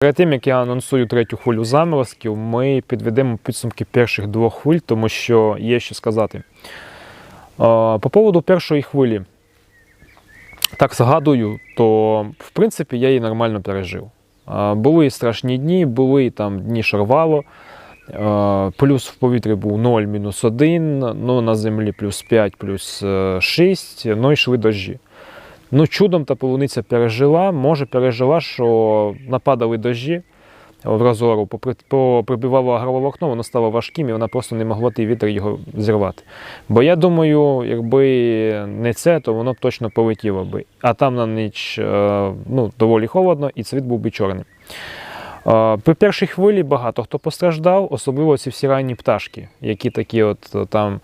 Перед тим, як я анонсую третю хвилю заморозків, ми підведемо підсумки перших двох хвиль, тому що є що сказати. Е, По поводу першої хвилі, так згадую, то в принципі я її нормально пережив. Е, Були страшні дні, були там дні що рвало. Е, Плюс в повітрі був 0, мінус 1, ну на землі плюс 5, плюс е, 6, ну і йшли дощі. Ну, чудом та полуниця пережила. Може, пережила, що нападали дощі в розору, попри- поприбивало агроволокно, воно стало важким і вона просто не могла той вітер його зірвати. Бо я думаю, якби не це, то воно б точно полетіло би. А там на ніч е, ну, доволі холодно, і цвіт був би чорним. При першій хвилі багато хто постраждав, особливо ці всі ранні пташки, які такі от е, там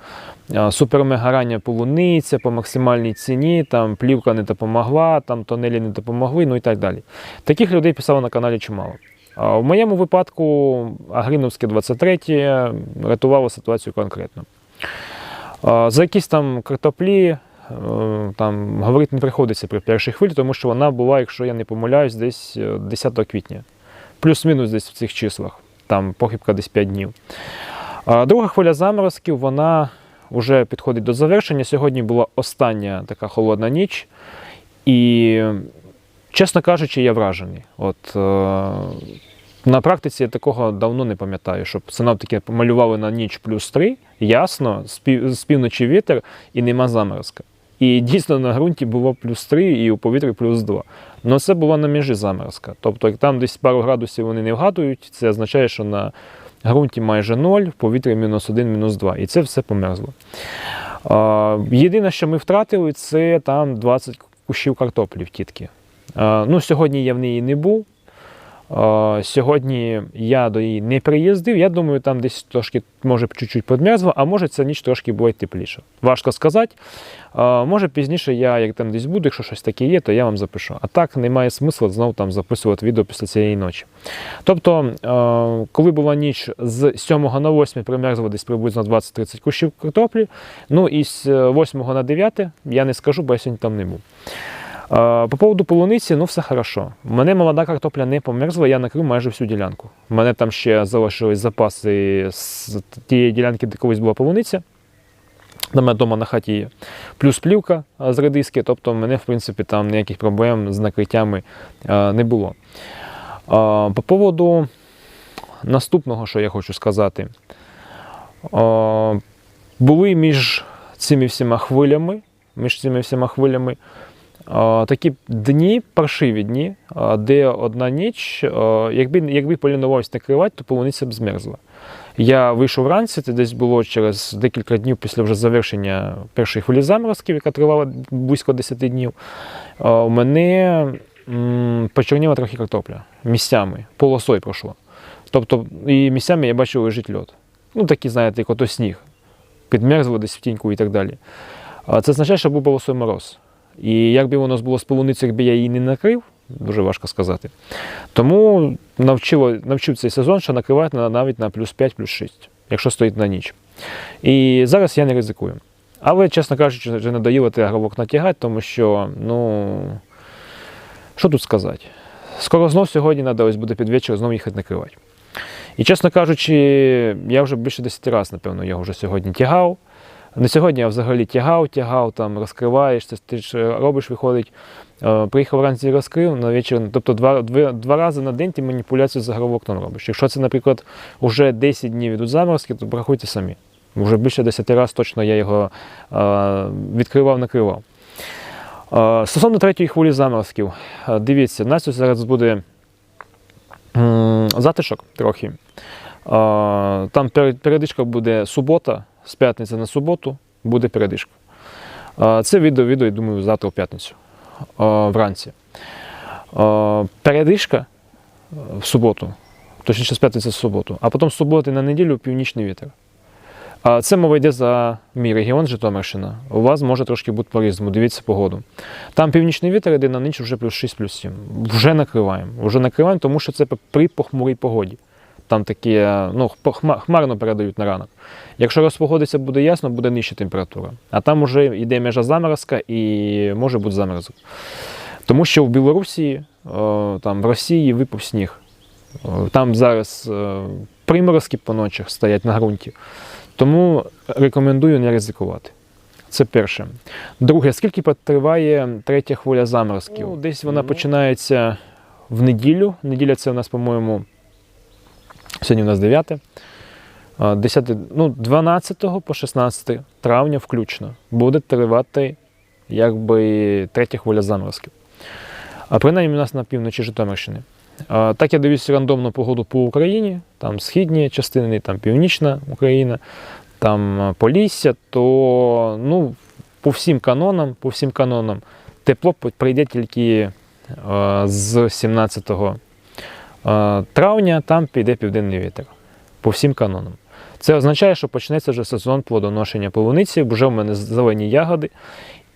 е, супермегарання полуниця по максимальній ціні, там плівка не допомогла, там тонелі не допомогли, ну і так далі. Таких людей писало на каналі чимало. В моєму випадку Агріновське 23 рятувало ситуацію конкретно. За якісь там картоплі е, там говорити не приходиться при першій хвилі, тому що вона була, якщо я не помиляюсь, десь е, 10 квітня. Плюс-мінус десь в цих числах. Там похибка десь 5 днів. Друга хвиля заморозків, вона вже підходить до завершення. Сьогодні була остання така холодна ніч. І, чесно кажучи, я вражений. От, е, на практиці я такого давно не пам'ятаю, щоб синоптики малювали на ніч плюс 3, ясно, з півночі вітер і нема заморозка. І дійсно на ґрунті було плюс 3 і у повітрі плюс 2. Ну це було на межі заморозка. Тобто, там десь пару градусів вони не вгадують, це означає, що на ґрунті майже 0, в повітрі мінус 1, мінус 2. І це все померзло. Єдине, що ми втратили, це там 20 кущів картоплі в тітки. Ну, сьогодні я в неї не був. Сьогодні я до її не приїздив. Я думаю, там десь трошки, може, чуть-чуть підмерзло, а може ця ніч трошки буде тепліше. Важко сказати. Може, пізніше я, як там десь буду, якщо щось таке є, то я вам запишу. А так немає смислу знову там записувати відео після цієї ночі. Тобто, е, коли була ніч з 7 на 8 примерзло десь приблизно 20-30 кущів картоплі. Ну і з 8 на 9 я не скажу, бо я сьогодні там не був. По поводу полуниці, ну все хорошо. У мене молода картопля не померзла, я накрив майже всю ділянку. У мене там ще залишились запаси з тієї ділянки, де колись була полуниця. На мене вдома на хаті є. Плюс плівка з редиски, тобто в мене, в принципі, там ніяких проблем з накриттями не було. По поводу наступного, що я хочу сказати, були між цими всіма хвилями, між цими всіма хвилями такі дні, паршиві дні, де одна ніч, якби, якби полінувався накривати, то полуниця б змерзла. Я вийшов вранці, це десь було через декілька днів після вже завершення першої хвилі заморозків, яка тривала близько 10 днів. У мене почорніла трохи картопля місцями, полосою пройшло. Тобто, і місцями я бачив лежить льод. Ну, такий, знаєте, як ото сніг. Підмерзло десь в тіньку і так далі. Це означає, що був полосою мороз. І як би воно було з полуницею, якби я її не накрив, дуже важко сказати. Тому навчило, навчив цей сезон, що накривати навіть на плюс 5, плюс 6, якщо стоїть на ніч. І зараз я не ризикую. Але, чесно кажучи, вже надоїло агровок натягати, тому що, ну, що тут сказати? Скоро знов сьогодні треба ось буде під вечір знову їхати накривати. І, чесно кажучи, я вже більше 10 разів, напевно, його вже сьогодні тягав. Не сьогодні, а взагалі тягав, тягав, там розкриваєш, ти, ж робиш, виходить. Е, Приїхав вранці розкрив на вечір. Тобто два, два, два рази на день ти маніпуляцію з агровокном робиш. Якщо це, наприклад, вже 10 днів ідуть заморозки, то порахуйте самі. Вже більше 10 разів точно я його е, відкривав, накривав. Е, Стосовно третьої хвилі заморозків, е, дивіться, у нас зараз буде затишок трохи. Е, Там перед- передишка буде субота, з п'ятниці на суботу буде передишка. Це відео, відео, я думаю, завтра в п'ятницю вранці. Передишка е, в суботу, точніше з п'ятниці в суботу, а потім з суботи на неділю північний вітер. Це мова йде за мій регіон Житомирщина. У вас може трошки бути по-різному, дивіться погоду. Там північний вітер іде на ніч вже плюс 6, плюс 7. Вже накриваємо. Вже накриваємо, тому що це при похмурій погоді. Там такі ну, похма- хмарно передають на ранок. Якщо розпогодиться буде ясно, буде нижча температура. А там вже йде межа заморозка і може бути заморозок. Тому що в Білорусі, е, там, в Росії випав сніг. Е, Там зараз е, приморозки по ночах стоять на ґрунті. Тому рекомендую не ризикувати. Це перше. Друге, скільки триває третя хвиля заморозків? Ну, десь вона починається в неділю. Неділя це у нас, по-моєму, сьогодні у нас 9. 10, ну, 12 по 16 травня включно буде тривати якби третя хвиля заморозків. А принаймні у нас на півночі Житомирщини. Так я дивлюся рандомну погоду по Україні, там східні частини, там північна Україна, там Полісся, то ну, по всім канонам, по всім канонам тепло прийде тільки з 17 а, травня, там піде південний вітер. По всім канонам. Це означає, що почнеться вже сезон плодоношення полуниці, вже в мене зелені ягоди.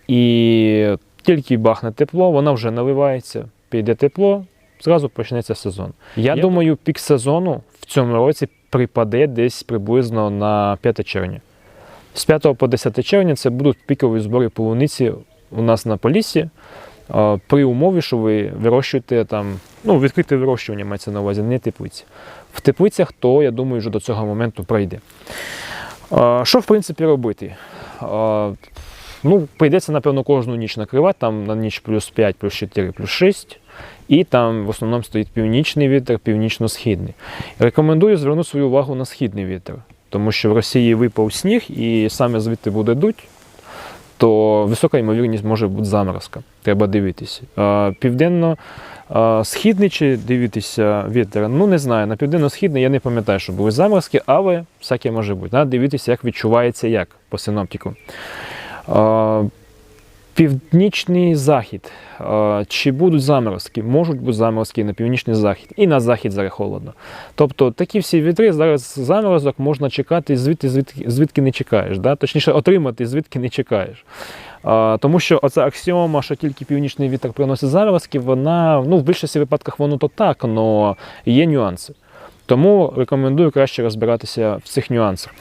І тільки бахне тепло, вона вже наливається, піде тепло, зразу почнеться сезон. Я, Я думаю, пік сезону в цьому році припаде десь приблизно на 5 червня. З 5 по 10 червня це будуть пікові збори полуниці у нас на Поліссі. При умові, що ви вирощуєте там, ну, відкрите вирощування мається на увазі, не теплиці. В теплицях, то я думаю, вже до цього моменту прийде. Що, в принципі, робити? Ну, прийдеться, напевно, кожну ніч накривати, там на ніч плюс 5, плюс 4, плюс 6. І там в основному стоїть північний вітер, північно-східний. Рекомендую звернути свою увагу на східний вітер, тому що в Росії випав сніг і саме звідти буде дуть, то висока ймовірність може бути заморозка. Треба дивитися. Південно-східний чи дивитися вітер? Ну не знаю. На південно-східний я не пам'ятаю, що були заморозки, але всяке може бути. Треба дивитися, як відчувається як по синоптику. Північний захід. Чи будуть заморозки? Можуть бути заморозки на північний захід, і на захід зараз холодно. Тобто такі всі вітри, зараз заморозок можна чекати звідти, звідки, звідки не чекаєш. Да? Точніше, отримати, звідки не чекаєш. Тому що оця аксіома, що тільки північний вітер приносить заморозки, вона ну, в більшості випадках воно то так, але є нюанси. Тому рекомендую краще розбиратися в цих нюансах.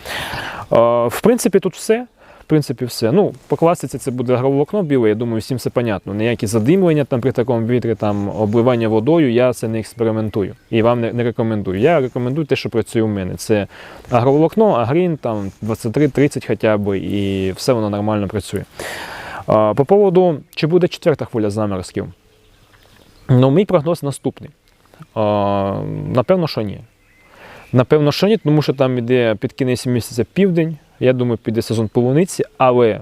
В принципі, тут все. Принципі, все. Ну, по класиці це буде агроволокно біле, я думаю, всім все понятно. Ніякі задимлення там при такому вітрі, там обливання водою, я це не експериментую і вам не, рекомендую. Я рекомендую те, що працює у мене. Це агроволокно, агрін, там 23-30 хоча б, і все воно нормально працює. По поводу, чи буде четверта хвиля заморозків? Ну, мій прогноз наступний. Напевно, що ні. Напевно, що ні, тому що там іде під кінець місяця південь. Я думаю, піде сезон полуниці, але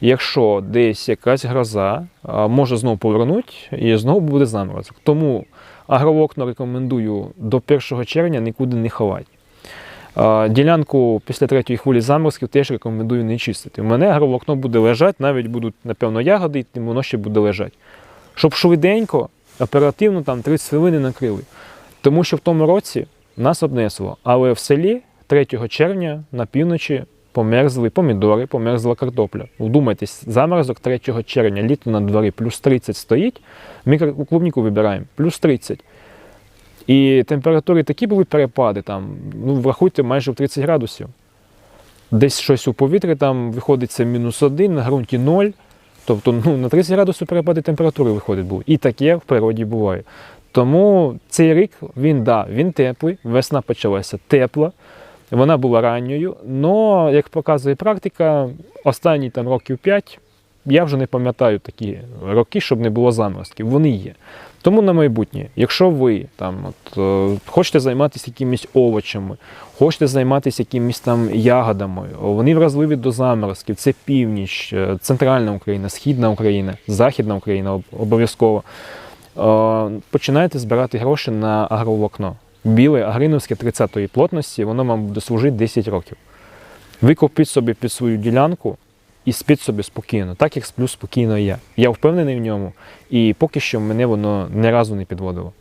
якщо десь якась гроза, може знову повернути і знову буде заморозок. Тому агровокно рекомендую до 1 червня нікуди не ховати. Ділянку після третьої хвилі заморозків теж рекомендую не чистити. У мене агроволокно буде лежати, навіть будуть, напевно, ягоди, і воно ще буде лежати. Щоб швиденько, оперативно там 30 хвилин накрили. Тому що в тому році нас обнесло, але в селі 3 червня на півночі померзли помідори, померзла картопля. Вдумайтесь, заморозок 3 червня, літо на дворі, плюс 30 стоїть. Ми клубніку вибираємо, плюс 30. І температури такі були перепади, там, ну, врахуйте, майже в 30 градусів. Десь щось у повітрі там виходить мінус 1, на ґрунті 0. Тобто ну, на 30 градусів перепади температури виходить був. І таке в природі буває. Тому цей рік він да, він теплий, весна почалася тепла, вона була ранньою, але, як показує практика, останні там років 5 я вже не пам'ятаю такі роки, щоб не було заморозків. Вони є. Тому на майбутнє, якщо ви там от, е, хочете займатися якимись овочами, хочете займатися якимись там ягодами, вони вразливі до заморозків, це північ, е, центральна Україна, східна Україна, західна Україна обов'язково. Е, Починаєте збирати гроші на агроволокно. Біле агриновське 30-ї плотності, воно вам служити 10 років. Ви купіть собі під свою ділянку і спіть собі спокійно, так як сплю спокійно я. Я впевнений в ньому, і поки що мене воно ні разу не підводило.